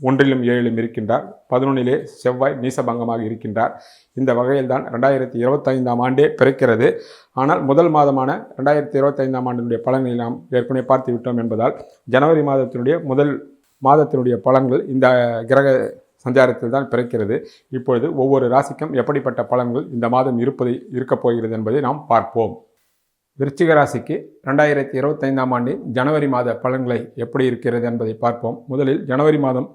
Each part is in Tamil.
ஒன்றிலும் ஏழிலும் இருக்கின்றார். பதினொன்னிலே செவ்வாய் நீசபங்கமாக இருக்கின்றார். இந்த வகையில்தான் ரெண்டாயிரத்தி இருபத்தைந்தாம் ஆண்டே பிறக்கிறது. ஆனால் முதல் மாதமான ரெண்டாயிரத்தி இருபத்தைந்தாம் ஆண்டினுடைய பலன்களை நாம் ஏற்கனவே பார்த்து விட்டோம் என்பதால் ஜனவரி மாதத்தினுடைய முதல் மாதத்தினுடைய பலன்கள் இந்த கிரக சஞ்சாரத்தில் தான் பிறக்கிறது. இப்பொழுது ஒவ்வொரு ராசிக்கும் எப்படிப்பட்ட பலன்கள் இந்த மாதம் இருப்பதை இருக்கப் போகிறது என்பதை நாம் பார்ப்போம். விருச்சிக ராசிக்கு ரெண்டாயிரத்தி இருபத்தைந்தாம் ஆண்டின் ஜனவரி மாத பலன்களை எப்படி இருக்கிறது என்பதை பார்ப்போம். முதலில் ஜனவரி மாதம்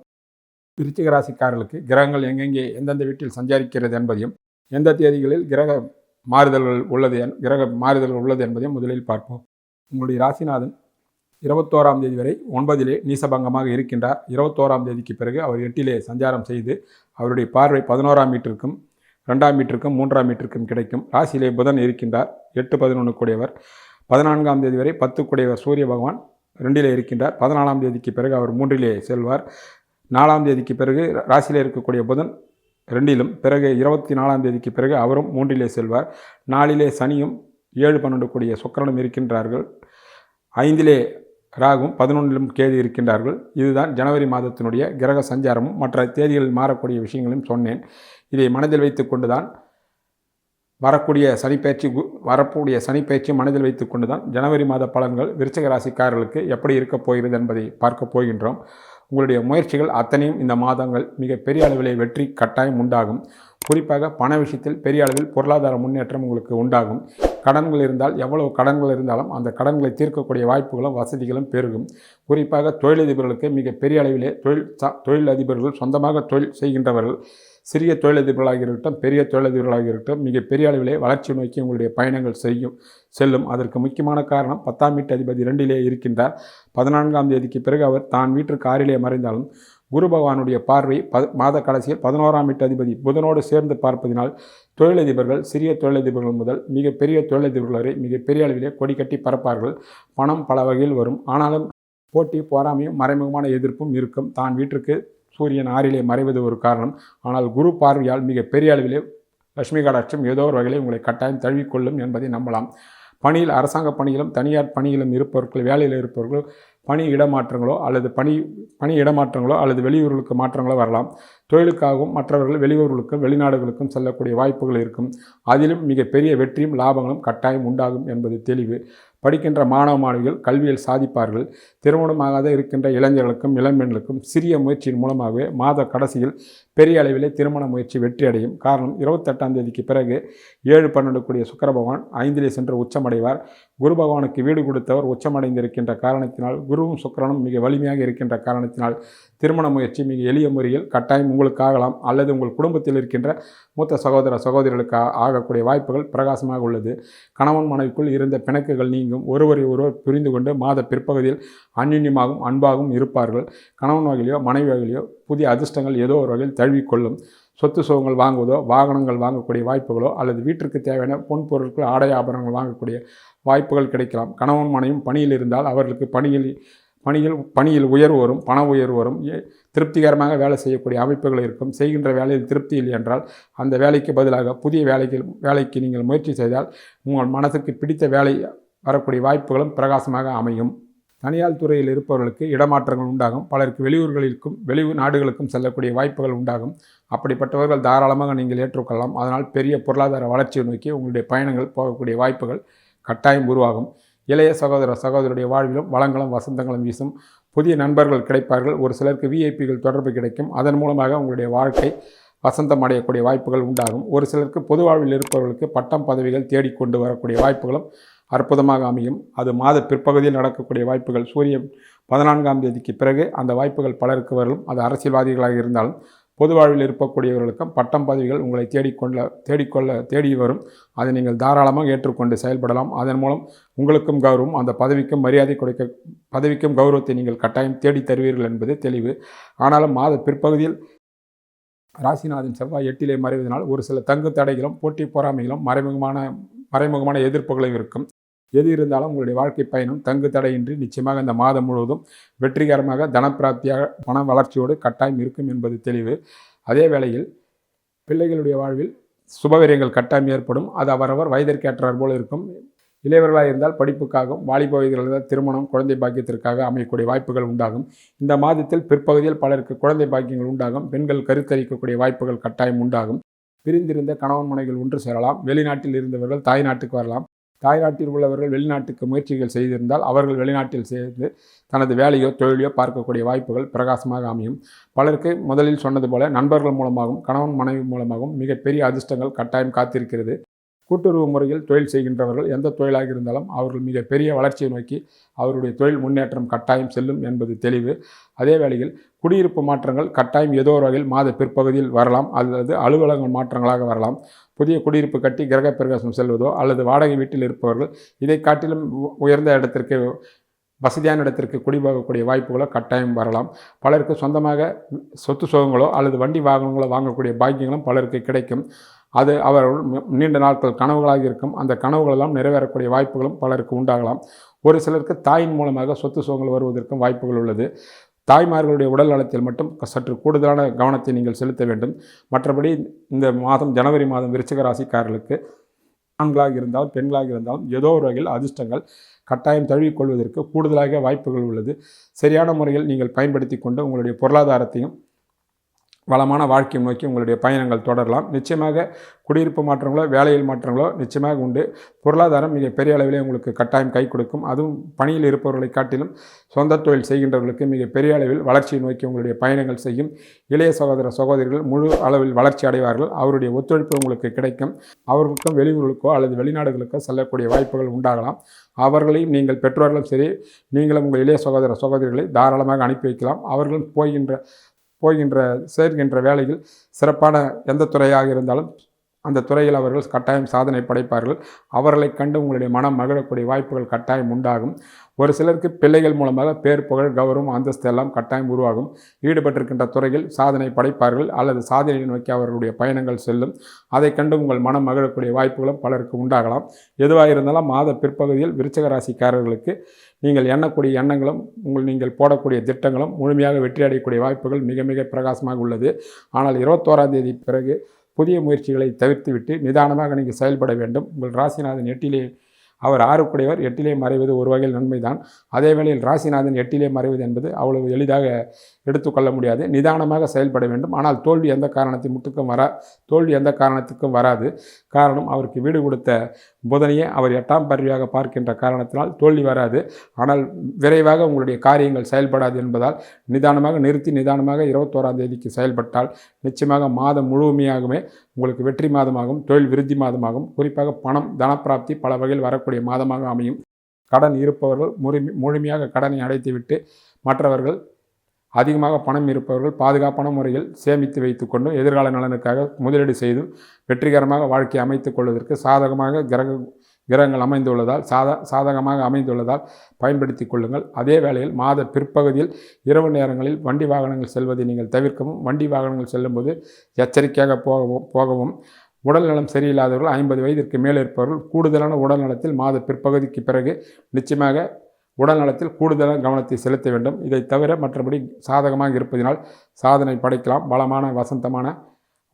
விருச்சிக ராசிக்காரர்களுக்கு கிரகங்கள் எங்கெங்கே எந்தெந்த வீட்டில் சஞ்சாரிக்கிறது என்பதையும் எந்த தேதிகளில் கிரக மாறுதல்கள் உள்ளது என்- கிரக மாறுதல்கள் உள்ளது என்பதையும் முதலில் பார்ப்போம். உங்களுடைய ராசிநாதன் இருபத்தோராம் தேதி வரை ஒன்பதிலே நீசபங்கமாக இருக்கின்றார். இருபத்தோராம் தேதிக்கு பிறகு அவர் எட்டிலே சஞ்சாரம் செய்து அவருடைய பார்வை பதினோராம் மீட்டருக்கும் ரெண்டாம் மீட்டருக்கும் மூன்றாம் மீட்டருக்கும் கிடைக்கும். ராசியிலே புதன் இருக்கின்றார். எட்டு பதினொன்று கூடியவர். பதினான்காம் தேதி வரை பத்து கூடியவர் சூரிய பகவான் ரெண்டிலே இருக்கின்றார். பதினாலாம் தேதிக்கு பிறகு அவர் மூன்றிலே செல்வார். நாலாம் தேதிக்கு பிறகு ராசியில் இருக்கக்கூடிய புதன் ரெண்டிலும் பிறகு இருபத்தி நாலாம் தேதிக்கு பிறகு அவரும் மூன்றிலே செல்வார். நாலிலே சனியும் ஏழு பன்னெண்டு கூடிய சுக்கரனும் இருக்கின்றார்கள். ஐந்திலே ராகும் பதினொன்றிலும் கேது இருக்கின்றார்கள். இதுதான் ஜனவரி மாதத்தினுடைய கிரக சஞ்சாரமும் மற்ற தேதிகளில் மாறக்கூடிய விஷயங்களையும் சொன்னேன். இதை மனதில் வைத்துக்கொண்டு தான் வரக்கூடிய சனிப்பயிற்சி கு- வரக்கூடிய சனிப்பயிற்சி மனதில் வைத்துக்கொண்டு தான் ஜனவரி மாத பலன்கள் விருச்சக ராசிக்காரர்களுக்கு எப்படி இருக்கப் போகிறது என்பதை பார்க்க போகின்றோம். உங்களுடைய முயற்சிகள் அத்தனையும் இந்த மாதங்கள் மிக பெரிய அளவிலே வெற்றி கட்டாயம் உண்டாகும். குறிப்பாக பண விஷயத்தில் பெரிய அளவில் பொருளாதார முன்னேற்றம் உங்களுக்கு உண்டாகும். கடன்கள் இருந்தால் எவ்வளவு கடன்கள் இருந்தாலும் அந்த கடன்களை தீர்க்கக்கூடிய வாய்ப்புகளும் வசதிகளும் பெருகும். குறிப்பாக தொழிலதிபர்களுக்கு மிக பெரிய அளவிலே தொழில் தொழிலதிபர்கள் தொழில் அதிபர்கள் சொந்தமாக தொழில் செய்கின்றவர்கள் சிறிய தொழிலதிபர்களாக இருக்கட்டும் பெரிய தொழிலதிபர்களாக இருக்கட்டும் மிக பெரிய அளவிலே வளர்ச்சி நோக்கி உங்களுடைய பயணங்கள் செய்யும் செல்லும். அதற்கு முக்கியமான காரணம் பத்தாம் வீட்டு அதிபதி இரண்டிலே இருக்கின்றார். பதினான்காம் தேதிக்கு பிறகு அவர் தான் வீட்டிற்கு ஆறிலே மறைந்தாலும் குரு பகவானுடைய பார்வை ப மாத கடைசியில் பதினோராம் வீட்டு அதிபதி புதனோடு சேர்ந்து பார்ப்பதினால் தொழிலதிபர்கள் சிறிய தொழிலதிபர்கள் முதல் மிக பெரிய தொழிலதிபர்கள் வரை மிகப்பெரிய அளவிலே கொடி கட்டி பறப்பார்கள். பணம் பல வகையில் வரும். ஆனாலும் போட்டி பொறாமையும் மறைமுகமான எதிர்ப்பும் இருக்கும். தான் வீட்டிற்கு சூரியன் ஆறிலே மறைவது ஒரு காரணம். ஆனால் குரு பார்வையால் மிக பெரிய அளவிலே லட்சுமி கடாட்சம் ஏதோ ஒரு வகையில் உங்களை கட்டாயம் தழுவிக்கொள்ளும் என்பதை நம்பலாம். பணியில் அரசாங்க பணியிலும் தனியார் பணியிலும் இருப்பவர்கள் வேலையில் இருப்பவர்கள் பணி இடமாற்றங்களோ அல்லது பணி பணி இடமாற்றங்களோ அல்லது வெளியூர்களுக்கு மாற்றங்களோ வரலாம். தொழிலுக்காகவும் மற்றவர்கள் வெளியூர்களுக்கும் வெளிநாடுகளுக்கும் செல்லக்கூடிய வாய்ப்புகள் இருக்கும். அதிலும் மிகப்பெரிய வெற்றியும் லாபங்களும் கட்டாயம் உண்டாகும் என்பது தெளிவு. படிக்கின்ற மாணவ மாணவிகள் கல்வியில் சாதிப்பார்கள். திருமணமாகாத இருக்கின்ற இளைஞர்களுக்கும் இளம்பெண்களுக்கும் சிறிய முயற்சியின் மூலமாகவே மாத கடைசியில் பெரிய அளவிலே திருமண முயற்சி வெற்றி அடையும் காரணம் இருபத்தெட்டாம் தேதிக்கு பிறகு ஏழு பன்னெண்டு கூடிய சுக்கிர பகவான் ஐந்திலே சென்று உச்சமடைவார். குரு பகவானுக்கு வீடு கொடுத்தவர் உச்சமடைந்திருக்கின்ற காரணத்தினால் குருவும் சுக்கிரனும் மிக வலிமையாக இருக்கின்ற காரணத்தினால் திருமண முயற்சி மிக எளிய முறையில் கட்டாயம் உங்களுக்கு ஆகலாம் அல்லது உங்கள் குடும்பத்தில் இருக்கின்ற மூத்த சகோதர சகோதரிகளுக்கு ஆகக்கூடிய வாய்ப்புகள் பிரகாசமாக உள்ளது. கணவன் மனைவிக்குள் இருந்த பிணக்குகள் நீங்கும். ஒருவரை ஒருவர் புரிந்து கொண்டு மாத பிற்பகுதியில் அந்யுன்யமாகவும் அன்பாகவும் இருப்பார்கள். கணவன் வகையிலோ மனைவி வகையிலையோ புதிய அதிர்ஷ்டங்கள் ஏதோ ஒரு வகையில் தழுவிக்கொள்ளும். சொத்து சுகங்கள் வாங்குவதோ வாகனங்கள் வாங்கக்கூடிய வாய்ப்புகளோ அல்லது வீட்டிற்கு தேவையான பொன் பொருட்கள் ஆடை ஆபரணங்கள் வாங்கக்கூடிய வாய்ப்புகள் கிடைக்கலாம். கணவன் மனையும் பணியில் இருந்தால் அவர்களுக்கு பணியில் பணியில் பணியில் உயர்வு வரும் பண உயர்வு வரும். ஏ- திருப்திகரமாக வேலை செய்யக்கூடிய அமைப்புகள் இருக்கும். செய்கின்ற வேலையில் திருப்தி இல்லை என்றால் அந்த வேலைக்கு பதிலாக புதிய வேலைக்கு வேலைக்கு நீங்கள் முயற்சி செய்தால் உங்கள் மனதுக்கு பிடித்த வேலை வரக்கூடிய வாய்ப்புகளும் பிரகாசமாக அமையும். தனியார் துறையில் இருப்பவர்களுக்கு இடமாற்றங்கள் உண்டாகும். பலருக்கு வெளியூர்களிற்கும் வெளியூர் நாடுகளுக்கும் செல்லக்கூடிய வாய்ப்புகள் உண்டாகும். அப்படிப்பட்டவர்கள் தாராளமாக நீங்கள் ஏற்றுக்கொள்ளலாம். அதனால் பெரிய பொருளாதார வளர்ச்சியை நோக்கி உங்களுடைய பயணங்கள் போகக்கூடிய வாய்ப்புகள் கட்டாயம் உருவாகும். இளைய சகோதர சகோதரருடைய வாழ்விலும் வளங்களும் வசந்தங்களும் வீசும். புதிய நண்பர்கள் கிடைப்பார்கள். ஒரு சிலருக்கு விஐபிகள் தொடர்பு கிடைக்கும். அதன் மூலமாக உங்களுடைய வாழ்க்கை வசந்தம் அடையக்கூடிய வாய்ப்புகள் உண்டாகும். ஒரு சிலருக்கு பொது வாழ்வில் இருப்பவர்களுக்கு பட்டம் பதவிகள் தேடிக்கொண்டு வரக்கூடிய வாய்ப்புகளும் அற்புதமாக அமையும். அது மாத பிற்பகுதியில் நடக்கக்கூடிய வாய்ப்புகள். சூரியன் பதினான்காம் தேதிக்கு பிறகு அந்த வாய்ப்புகள் பலருக்கு வரும் அது அரசியல்வாதிகளாக இருந்தாலும் பொது வாழ்வில் இருக்கக்கூடியவர்களுக்கும் பட்டம் பதவிகள் உங்களை தேடிக்கொள்ள தேடிக்கொள்ள தேடி வரும். அதை நீங்கள் தாராளமாக ஏற்றுக்கொண்டு செயல்படலாம். அதன் மூலம் உங்களுக்கும் கௌரவம் அந்த பதவிக்கும் மரியாதை கொடுக்க பதவிக்கும் கௌரவத்தை நீங்கள் கட்டாயம் தேடி தருவீர்கள் என்பது தெளிவு. ஆனாலும் மாத பிற்பகுதியில் ராசிநாதன் செவ்வாய் எட்டிலே மறைவதனால் ஒரு சில தங்கு தடைகளும் போட்டி பொறாமைகளும் மறைமுகமான மறைமுகமான எதிர்ப்புகளும் இருக்கும். எது இருந்தாலும் உங்களுடைய வாழ்க்கை பயணம் தங்கு தடையின்றி நிச்சயமாக இந்த மாதம் முழுவதும் வெற்றிகரமாக தனப்பிராப்தியாக பண வளர்ச்சியோடு கட்டாயம் இருக்கும் என்பது தெளிவு. அதே வேளையில் பிள்ளைகளுடைய வாழ்வில் சுபவீரியங்கள் கட்டாயம் ஏற்படும். அது அவரவர் வயதிற்கேற்றார் போல் இருக்கும். இளையவர்களாக இருந்தால் படிப்புக்காகவும் வாலிப வயதில் இருந்தால் திருமணம் குழந்தை பாக்கியத்திற்காக அமையக்கூடிய வாய்ப்புகள் உண்டாகும். இந்த மாதத்தில் பிற்பகுதியில் பலருக்கு குழந்தை பாக்கியங்கள் உண்டாகும். பெண்கள் கருத்தரிக்கக்கூடிய வாய்ப்புகள் கட்டாயம் உண்டாகும். பிரிந்திருந்த கணவன் மனைகள் ஒன்று சேரலாம். வெளிநாட்டில் இருந்தவர்கள் தாய் நாட்டுக்கு வரலாம். தாய்நாட்டில் உள்ளவர்கள் வெளிநாட்டுக்கு முயற்சிகள் செய்திருந்தால் அவர்கள் வெளிநாட்டில் சேர்ந்து தனது வேலையோ தொழிலையோ பார்க்கக்கூடிய வாய்ப்புகள் பிரகாசமாக அமையும். பலருக்கு முதலில் சொன்னது போல நண்பர்கள் மூலமாகவும் கணவன் மனைவி மூலமாகவும் மிகப்பெரிய அதிர்ஷ்டங்கள் கட்டாயம் காத்திருக்கிறது. கூட்டுறவு முறையில் தொழில் செய்கின்றவர்கள் எந்த தொழிலாக இருந்தாலும் அவர்கள் மிக பெரிய வளர்ச்சியை நோக்கி அவருடைய தொழில் முன்னேற்றம் கட்டாயம் செல்லும் என்பது தெளிவு. அதே வேளையில் குடியிருப்பு மாற்றங்கள் கட்டாயம் ஏதோ ஒரு வகையில் மாத பிற்பகுதியில் வரலாம். அல்லது அலுவலக மாற்றங்களாக வரலாம். புதிய குடியிருப்பு கட்டி கிரக செல்வதோ அல்லது வாடகை வீட்டில் இருப்பவர்கள் இதை காட்டிலும் உயர்ந்த இடத்திற்கு வசதியான இடத்திற்கு குடிபோகக்கூடிய வாய்ப்புகளோ கட்டாயம் வரலாம். பலருக்கு சொந்தமாக சொத்து சுகங்களோ அல்லது வண்டி வாகனங்களோ வாங்கக்கூடிய பாக்கியங்களும் பலருக்கு கிடைக்கும். அது அவர் நீண்ட நாட்கள் கனவுகளாக இருக்கும். அந்த கனவுகளெல்லாம் நிறைவேறக்கூடிய வாய்ப்புகளும் பலருக்கு உண்டாகலாம். ஒரு சிலருக்கு தாயின் மூலமாக சொத்து சுகங்கள் வருவதற்கும் வாய்ப்புகள் உள்ளது. தாய்மார்களுடைய உடல் நலத்தில் மட்டும் சற்று கூடுதலான கவனத்தை நீங்கள் செலுத்த வேண்டும். மற்றபடி இந்த மாதம் ஜனவரி மாதம் விருச்சிக ராசிக்காரர்களுக்கு ஆண்களாக இருந்தாலும் பெண்களாக இருந்தாலும் ஏதோ ஒரு வகையில் அதிர்ஷ்டங்கள் கட்டாயம் தழுவிக்கொள்வதற்கு கூடுதலாக வாய்ப்புகள் உள்ளது. சரியான முறையில் நீங்கள் பயன்படுத்தி கொண்டு உங்களுடைய பொருளாதாரத்தையும் வளமான வாழ்க்கையை நோக்கி உங்களுடைய பயணங்கள் தொடரலாம். நிச்சயமாக குடியிருப்பு மாற்றங்களோ வேலையில் மாற்றங்களோ நிச்சயமாக உண்டு. பொருளாதாரம் மிக பெரிய அளவிலே உங்களுக்கு கட்டாயம் கை கொடுக்கும். அதுவும் பணியில் இருப்பவர்களை காட்டிலும் சொந்த தொழில் செய்கின்றவர்களுக்கு மிக பெரிய அளவில் வளர்ச்சியை நோக்கி உங்களுடைய பயணங்கள் செய்யும். இளைய சகோதர சகோதரிகள் முழு அளவில் வளர்ச்சி அடைவார்கள். அவருடைய ஒத்துழைப்பு உங்களுக்கு கிடைக்கும். அவர்களுக்கும் வெளியூர்களுக்கோ அல்லது வெளிநாடுகளுக்கோ செல்லக்கூடிய வாய்ப்புகள் உண்டாகலாம். அவர்களையும் நீங்கள் பெற்றோர்களும் சரி நீங்களும் உங்கள் இளைய சகோதர சகோதரிகளை தாராளமாக அனுப்பி வைக்கலாம். அவர்களும் போகின்ற போகின்ற சேர்கின்ற வேலையில் சிறப்பான எந்த துறையாக இருந்தாலும் அந்த துறையில் அவர்கள் கட்டாயம் சாதனை படைப்பார்கள். அவர்களை கண்டு உங்களுடைய மனம் மகிழக்கூடிய வாய்ப்புகள் கட்டாயம் உண்டாகும். ஒரு சிலருக்கு பிள்ளைகள் மூலமாக பேர் புகழ் கௌரவம் அந்தஸ்து எல்லாம் கட்டாயம் உருவாகும். ஈடுபட்டிருக்கின்ற துறையில் சாதனை படைப்பார்கள் அல்லது சாதனையை நோக்கி அவர்களுடைய பயணங்கள் செல்லும். அதை கண்டு உங்கள் மனம் மகிழக்கூடிய வாய்ப்புகளும் பலருக்கு உண்டாகலாம். எதுவாக இருந்தாலும் மாத பிற்பகுதியில் விருச்சக ராசிக்காரர்களுக்கு நீங்கள் எண்ணக்கூடிய எண்ணங்களும் உங்கள் நீங்கள் போடக்கூடிய திட்டங்களும் முழுமையாக வெற்றி அடையக்கூடிய வாய்ப்புகள் மிக மிக பிரகாசமாக உள்ளது. ஆனால் இருபத்தோராம் தேதி பிறகு புதிய முயற்சிகளை தவிர்த்துவிட்டு நிதானமாக நீங்கள் செயல்பட வேண்டும். உங்கள் ராசிநாதன் எட்டிலே அவர் ஆறுக்குடையவர் எட்டிலே மறைவது ஒரு வகையில் நன்மைதான். அதே வேளையில் ராசிநாதன் எட்டிலே மறைவது என்பது அவ்வளவு எளிதாக எடுத்துக்கொள்ள முடியாது. நிதானமாக செயல்பட வேண்டும். ஆனால் தோல்வி எந்த காரணத்தை முட்டுக்கும் வரா தோல்வி எந்த காரணத்துக்கும் வராது. காரணம் அவருக்கு வீடு கொடுத்த புதனையே அவர் எட்டாம் பருவியாக பார்க்கின்ற காரணத்தினால் தோல்வி வராது. ஆனால் விரைவாக உங்களுடைய காரியங்கள் செயல்படாது என்பதால் நிதானமாக நிறுத்தி நிதானமாக இருபத்தோராம் தேதிக்கு செயல்பட்டால் நிச்சயமாக மாதம் முழுமையாகவே உங்களுக்கு வெற்றி மாதமாகும் தொழில் விருத்தி மாதமாகும் குறிப்பாக பணம் தனப்பிராப்தி பல வகையில் வரக்கூடிய மாதமாக அமையும். கடன் இருப்பவர்கள் முழுமை முழுமையாக கடனை அடைத்துவிட்டு மற்றவர்கள் அதிகமாக பணம் இருப்பவர்கள் பாதுகாப்பான முறையில் சேமித்து வைத்துக்கொண்டும் எதிர்கால நலனுக்காக முதலீடு செய்தும் வெற்றிகரமாக வாழ்க்கையை அமைத்துக் கொள்வதற்கு சாதகமாக கிரக கிரகங்கள் அமைந்துள்ளதால் சாத சாதகமாக அமைந்துள்ளதால் பயன்படுத்தி கொள்ளுங்கள். அதே வேளையில் மாத பிற்பகுதியில் இரவு நேரங்களில் வண்டி வாகனங்கள் செல்வதை நீங்கள் தவிர்க்கவும் வண்டி வாகனங்கள் செல்லும்போது எச்சரிக்கையாக போகவும் போகவும். உடல் நலம் சரியில்லாதவர்கள் ஐம்பது வயதிற்கு மேலே இருப்பவர்கள் கூடுதலான உடல் நலத்தில் மாத பிற்பகுதிக்கு பிறகு நிச்சயமாக உடல் நலத்தில் கவனத்தை செலுத்த வேண்டும். இதை தவிர மற்றபடி சாதகமாக இருப்பதினால் சாதனை படைக்கலாம். பலமான வசந்தமான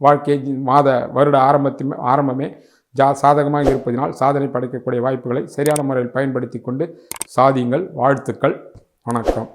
வாழ்க்கை மாத வருட ஆரம்பத்தின் ஆரம்பமே ஜா சாதகமாக இருப்பதினால் சாதனை படைக்கக்கூடிய வாய்ப்புகளை சரியான முறையில் பயன்படுத்தி கொண்டு சாதியுங்கள். வாழ்த்துக்கள். வணக்கம்.